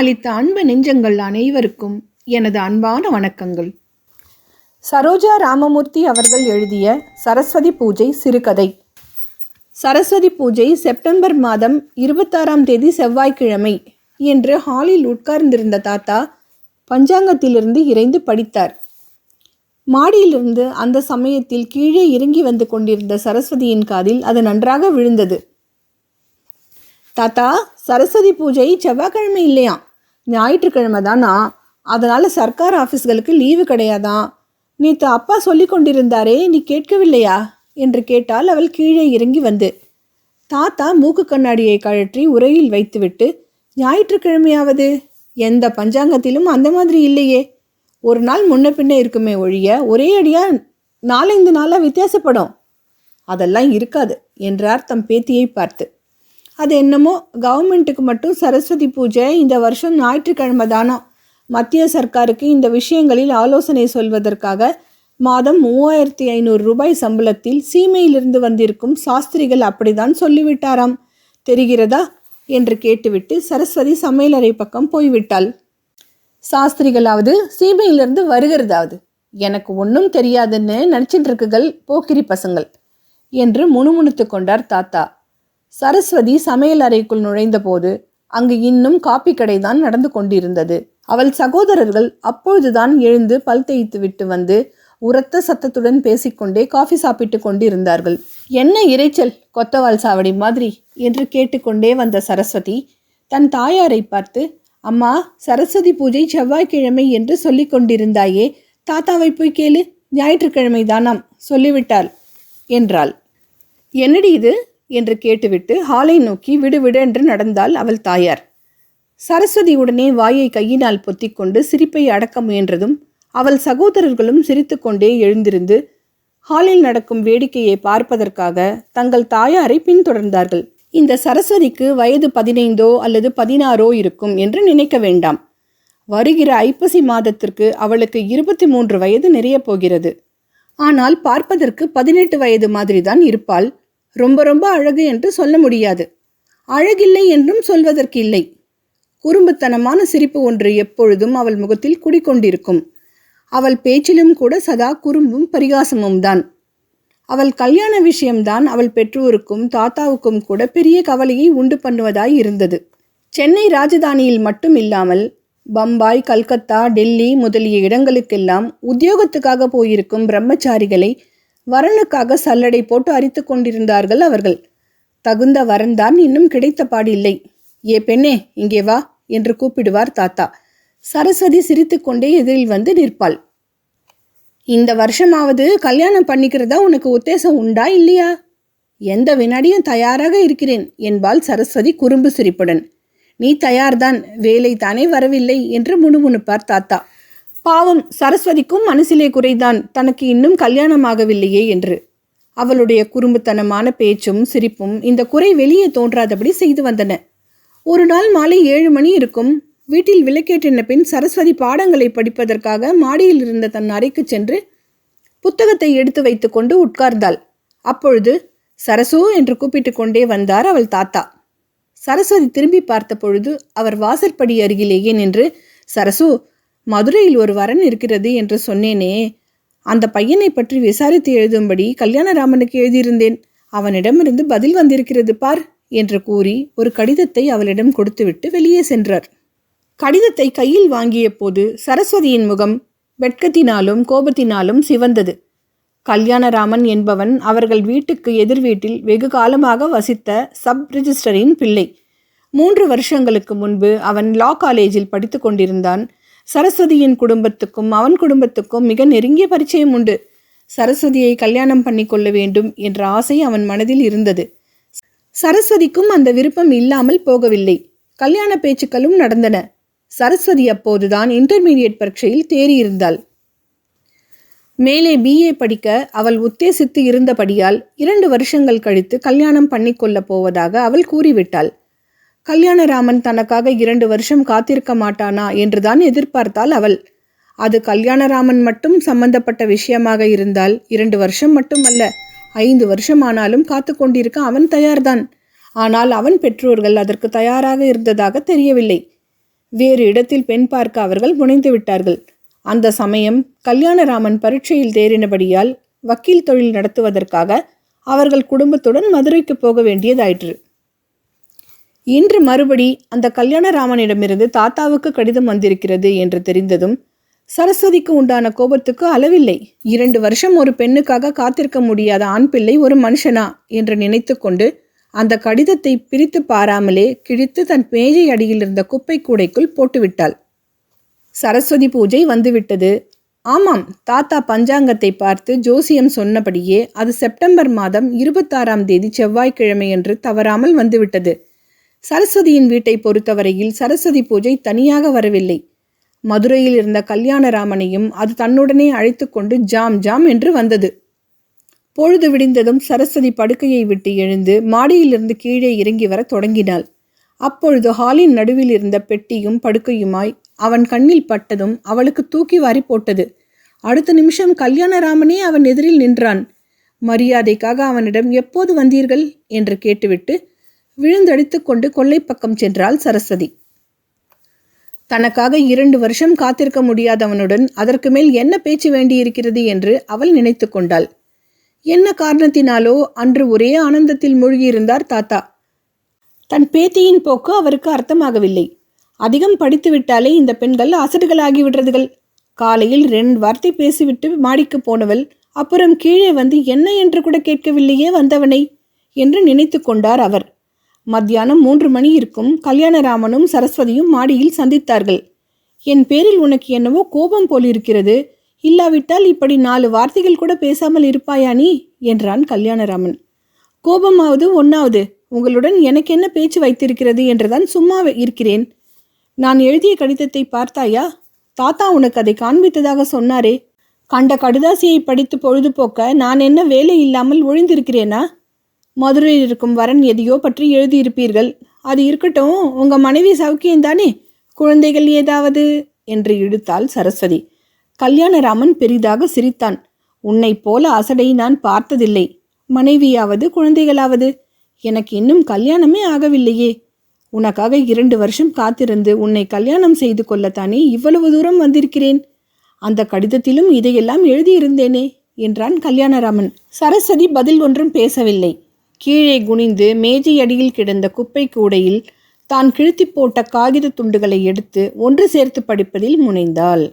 அளித்த அன்பு நெஞ்சங்கள் அனைவருக்கும் எனது அன்பான வணக்கங்கள். சரோஜா ராமமூர்த்தி அவர்கள் எழுதிய சரஸ்வதி பூஜை சிறுகதை. சரஸ்வதி பூஜை செப்டம்பர் மாதம் இருபத்தாறாம் தேதி செவ்வாய்க்கிழமை என்று ஹாலில் உட்கார்ந்திருந்த தாத்தா பஞ்சாங்கத்திலிருந்து இறைந்து படித்தார். மாடியிலிருந்து அந்த சமயத்தில் கீழே இறங்கி வந்து கொண்டிருந்த சரஸ்வதியின் காதில் அது நன்றாக விழுந்தது. தாத்தா சரஸ்வதி பூஜை செவ்வாய்க்கிழமை இல்லையா ஞாயிற்றுக்கிழமை தானா அதனால் சர்க்கார் ஆஃபீஸ்களுக்கு லீவு கிடையாதான் நேற்று அப்பா சொல்லி கொண்டிருந்தாரே நீ கேட்கவில்லையா? என்று கேட்டால் அவள் கீழே இறங்கி வந்து தாத்தா மூக்கு கண்ணாடியை கழற்றி உரையில் வைத்துவிட்டு ஞாயிற்றுக்கிழமையாவது? எந்த பஞ்சாங்கத்திலும் அந்த மாதிரி இல்லையே. ஒரு நாள் முன்ன பின்ன இருக்குமே ஒழிய ஒரே அடியாக நாலஞ்சு நாளாக வித்தியாசப்படும். அதெல்லாம் இருக்காது என்றார் தம் பேத்தியை பார்த்து. அது என்னமோ கவர்மெண்ட்டுக்கு மட்டும் சரஸ்வதி பூஜை இந்த வருஷம் ஞாயிற்றுக்கிழமை தானோ? மத்திய சர்க்காருக்கு இந்த விஷயங்களில் ஆலோசனை சொல்வதற்காக மாதம் மூவாயிரத்தி ஐநூறு ரூபாய் சம்பளத்தில் சீமையிலிருந்து வந்திருக்கும் சாஸ்திரிகள் அப்படிதான் சொல்லிவிட்டாராம். தெரிகிறதா? என்று கேட்டுவிட்டு சரஸ்வதி சமையலறை பக்கம் போய்விட்டாள். சாஸ்திரிகளாவது சீமையிலிருந்து வருகிறதாவது? எனக்கு ஒன்றும் தெரியாதுன்னு நினச்சிட்டு இருக்குகள் போக்கிரி பசங்கள் என்று முணுமுணுத்து கொண்டார் தாத்தா. சரஸ்வதி சமையல் அறைக்குள் நுழைந்தபோது அங்கு இன்னும் காப்பி கடைதான் நடந்து கொண்டிருந்தது. அவள் சகோதரர்கள் அப்பொழுதுதான் எழுந்து பல் தேய்த்து விட்டு வந்து உரத்த சத்தத்துடன் பேசிக்கொண்டே காஃபி சாப்பிட்டு கொண்டிருந்தார்கள். என்ன இரைச்சல் கொத்தவால் சாவடி மாதிரி? என்று கேட்டுக்கொண்டே வந்த சரஸ்வதி தன் தாயாரை பார்த்து அம்மா சரஸ்வதி பூஜை செவ்வாய்க்கிழமை என்று சொல்லிக் கொண்டிருந்தாயே தாத்தாவை போய் கேளு ஞாயிற்றுக்கிழமை தானாம் சொல்லிவிட்டாள் என்றாள். என்னடி இது? என்று கேட்டுவிட்டு ஹாலை நோக்கி விடுவிடு என்று நடந்தாள் அவள் தாயார். சரஸ்வதி உடனே வாயை கையினால் பொத்திக்கொண்டு சிரிப்பை அடக்க முயன்றதும் அவள் சகோதரர்களும் சிரித்துக்கொண்டே எழுந்திருந்து ஹாலில் நடக்கும் வேடிக்கையை பார்ப்பதற்காக தங்கள் தாயாரை பின்தொடர்ந்தார்கள். இந்த சரஸ்வதிக்கு வயது பதினைந்தோ அல்லது பதினாறோ இருக்கும் என்று நினைக்க வேண்டாம். வருகிற ஐப்பசி மாதத்திற்கு அவளுக்கு இருபத்தி மூன்று வயது நிறைய போகிறது. ஆனால் பார்ப்பதற்கு பதினெட்டு வயது மாதிரிதான் இருப்பாள். ரொம்ப ரொம்ப அழகு என்று சொல்ல முடியாது. அழகில்லை என்றும் சொல்வதற்கு இல்லை குறும்புத்தனமான சிரிப்பு ஒன்று எப்பொழுதும் அவள் முகத்தில் குடிக்கொண்டிருக்கும். அவள் பேச்சிலும் கூட சதா குறும்பும் பரிகாசமும் தான். அவள் கல்யாண விஷயம்தான் அவள் பெற்றோருக்கும் தாத்தாவுக்கும் கூட பெரிய கவலையை உண்டு பண்ணுவதாய் இருந்தது. சென்னை ராஜதானியில் மட்டும் இல்லாமல் பம்பாய் கல்கத்தா டெல்லி முதலிய இடங்களுக்கெல்லாம் உத்தியோகத்துக்காக போயிருக்கும் பிரம்மச்சாரிகளை வரனுக்காக சல்லடை போட்டு அரித்து கொண்டிருந்தார்கள் அவர்கள். தகுந்த வரன்தான் இன்னும் கிடைத்த பாடில்லை. ஏ பெண்ணே இங்கே வா என்று கூப்பிடுவார் தாத்தா. சரஸ்வதி சிரித்துக்கொண்டே எதிரில் வந்து நிற்பாள். இந்த வருஷமாவது கல்யாணம் பண்ணிக்கிறதா உனக்கு உத்தேசம் உண்டா இல்லையா? எந்த வினாடியும் தயாராக இருக்கிறேன் என்பாள் சரஸ்வதி குறும்பு சிரிப்புடன். நீ தயார்தான் வேலை தானே வரவில்லை என்று முணுமுணுப்பார் தாத்தா. பாவம் சரஸ்வதிக்கும் மனசிலே குறைதான். தனக்கு இன்னும் கல்யாணமாகவில்லையே என்று. அவளுடைய குறும்புத்தனமான பேச்சும் சிரிப்பும் இந்த குறை வெளியே தோன்றாதபடி செய்து வந்தன. ஒரு நாள் மாலை ஏழு மணி இருக்கும். வீட்டில் விளக்கேற்றின பின் சரஸ்வதி பாடங்களை படிப்பதற்காக மாடியில் இருந்த தன் அறைக்கு சென்று புத்தகத்தை எடுத்து வைத்துக்கொண்டு உட்கார்ந்தாள். அப்பொழுது சரசு என்று கூப்பிட்டு கொண்டே வந்தார் அவள் தாத்தா. சரஸ்வதி திரும்பி பார்த்த பொழுது அவர் வாசற்படி அருகிலேயே நின்று சரசு மதுரையில் ஒரு வரன் இருக்கிறது என்று சொன்னேனே. அந்த பையனை பற்றி விசாரித்து எழுதும்படி கல்யாணராமனுக்கு எழுதியிருந்தேன். அவனிடமிருந்து பதில் வந்திருக்கிறது பார் என்று கூறி ஒரு கடிதத்தை அவளிடம் கொடுத்துவிட்டு வெளியே சென்றார். கடிதத்தை கையில் வாங்கிய போது சரஸ்வதியின் முகம் வெட்கத்தினாலும் கோபத்தினாலும் சிவந்தது. கல்யாணராமன் என்பவன் அவர்கள் வீட்டுக்கு எதிர் வீட்டில் வெகு காலமாக வசித்த சப் ரிஜிஸ்டரின் பிள்ளை. மூன்று வருஷங்களுக்கு முன்பு அவன் லா காலேஜில் படித்து கொண்டிருந்தான். சரஸ்வதியின் குடும்பத்துக்கும் அவன் குடும்பத்துக்கும் மிக நெருங்கிய பரிச்சயம் உண்டு. சரஸ்வதியை கல்யாணம் பண்ணி கொள்ள வேண்டும் என்ற ஆசை அவன் மனதில் இருந்தது. சரஸ்வதிக்கும் அந்த விருப்பம் இல்லாமல் போகவில்லை. கல்யாண பேச்சுக்களும் நடந்தன. சரஸ்வதி அப்போதுதான் இன்டர்மீடியட் பரீட்சையில் தேறியிருந்தாள். மேலே பிஏ படிக்க அவள் உத்தேசித்து இருந்தபடியால் இரண்டு வருஷங்கள் கழித்து கல்யாணம் பண்ணிக்கொள்ளப் போவதாக அவள் கூறிவிட்டாள். கல்யாணராமன் தனக்காக இரண்டு வருஷம் காத்திருக்க மாட்டானா என்றுதான் எதிர்பார்த்தாள் அவள். அது கல்யாணராமன் மட்டும் சம்பந்தப்பட்ட விஷயமாக இருந்தால் இரண்டு வருஷம் மட்டுமல்ல ஐந்து வருஷமானாலும் காத்து கொண்டிருக்க அவன் தயார்தான். ஆனால் அவன் பெற்றோர்கள் அதற்கு தயாராக இருந்ததாக தெரியவில்லை. வேறு இடத்தில் பெண் பார்க்க அவர்கள் முனைந்து விட்டார்கள். அந்த சமயம் கல்யாணராமன் பரீட்சையில் தேறினபடியால் வக்கீல் தொழில் நடத்துவதற்காக அவர்கள் குடும்பத்துடன் மதுரைக்கு போக வேண்டியதாயிற்று. இன்று மறுபடி அந்த கல்யாணராமனிடமிருந்து தாத்தாவுக்கு கடிதம் வந்திருக்கிறது என்று தெரிந்ததும் சரஸ்வதிக்கு உண்டான கோபத்துக்கு அளவில்லை. இரண்டு வருஷம் ஒரு பெண்ணுக்காக காத்திருக்க முடியாத ஆண் பிள்ளை ஒரு மனுஷனா? என்று நினைத்து கொண்டு அந்த கடிதத்தை பிரித்து பாராமலே கிழித்து தன் மேஜை அடியில் இருந்த குப்பை கூடைக்குள் போட்டுவிட்டாள். சரஸ்வதி பூஜை வந்துவிட்டது. ஆமாம் தாத்தா பஞ்சாங்கத்தை பார்த்து ஜோசியம் சொன்னபடியே அது செப்டம்பர் மாதம் இருபத்தாறாம் தேதி செவ்வாய்க்கிழமை என்று தவறாமல் வந்துவிட்டது. சரஸ்வதியின் வீட்டை பொறுத்தவரையில் சரஸ்வதி பூஜை தனியாக வரவில்லை. மதுரையில் இருந்த கல்யாணராமனையும் அது தன்னுடனே அழைத்து கொண்டு ஜாம் ஜாம் என்று வந்தது. பொழுது விடிந்ததும் சரஸ்வதி படுக்கையை விட்டு எழுந்து மாடியிலிருந்து கீழே இறங்கி வர தொடங்கினாள். அப்பொழுது ஹாலின் நடுவில் இருந்த பெட்டியும் படுக்கையுமாய் அவன் கண்ணில் பட்டதும் அவளுக்கு தூக்கி வாரி போட்டது. அடுத்த நிமிஷம் கல்யாணராமனே அவன் எதிரில் நின்றான். மரியாதைக்காக அவனிடம் எப்போது வந்தீர்கள்? என்று கேட்டுவிட்டு விழுந்தடித்து கொண்டு கொல்லைப்பக்கம் சென்றாள் சரஸ்வதி. தனக்காக இரண்டு வருஷம் காத்திருக்க முடியாதவனுடன் அதற்கு மேல் என்ன பேச்சு வேண்டியிருக்கிறது என்று அவள் நினைத்து கொண்டாள். என்ன காரணத்தினாலோ அன்று ஒரே ஆனந்தத்தில் மூழ்கியிருந்தார் தாத்தா. தன் பேத்தியின் போக்கு அவருக்கு அர்த்தமாகவில்லை. அதிகம் படித்து விட்டாலே இந்த பெண்கள் அசடுகளாகி விடுறதுகள் காலையில் ரெண்டு வார்த்தை பேசிவிட்டு மாடிக்கு போனவள் அப்புறம் கீழே வந்து என்ன என்று கூட கேட்கவில்லையே வந்தவனை என்று நினைத்து கொண்டார் அவர். மத்தியானம் மூன்று மணி இருக்கும் கல்யாணராமனும் சரஸ்வதியும் மாடியில் சந்தித்தார்கள். என் பேரில் உனக்கு என்னவோ கோபம் போலிருக்கிறது. இல்லாவிட்டால் இப்படி நாலு வார்த்தைகள் கூட பேசாமல் இருப்பாயா நீ? என்றான் கல்யாணராமன். கோபமாவது ஒன்றாவது உங்களுடன் எனக்கு என்ன பேச்சு வைத்திருக்கிறது என்றுதான் சும்மா இருக்கிறேன். நான் எழுதிய கடிதத்தை பார்த்தாயா? தாத்தா உனக்கு அதை காண்பித்ததாக சொன்னாரே. கண்ட கடுதாசியை படித்து பொழுதுபோக்க நான் என்ன வேலை இல்லாமல் ஒழிந்திருக்கிறேனா? மதுரையில் இருக்கும் வரன் எதையோ பற்றி எழுதியிருப்பீர்கள். அது இருக்கட்டும் உங்க மனைவி சௌக்கியந்தானே குழந்தைகள் ஏதாவது? என்று இழுத்தாள் சரஸ்வதி. கல்யாணராமன் பெரிதாக சிரித்தான். உன்னைப் போல அசடை நான் பார்த்ததில்லை. மனைவியாவது குழந்தைகளாவது? எனக்கு இன்னும் கல்யாணமே ஆகவில்லையே. உனக்காக இரண்டு வருஷம் காத்திருந்து உன்னை கல்யாணம் செய்து கொள்ளத்தானே இவ்வளவு தூரம் வந்திருக்கிறேன்? அந்த கடிதத்திலும் இதையெல்லாம் எழுதியிருந்தேனே என்றான் கல்யாணராமன். சரஸ்வதி பதில் ஒன்றும் பேசவில்லை. கீழே குனிந்து மேஜை அடியில் கிடந்த குப்பை கூடையில் தான் கிழித்தி போட்ட காகித துண்டுகளை எடுத்து ஒன்று சேர்த்து படிப்பதில் முனைந்தாள்.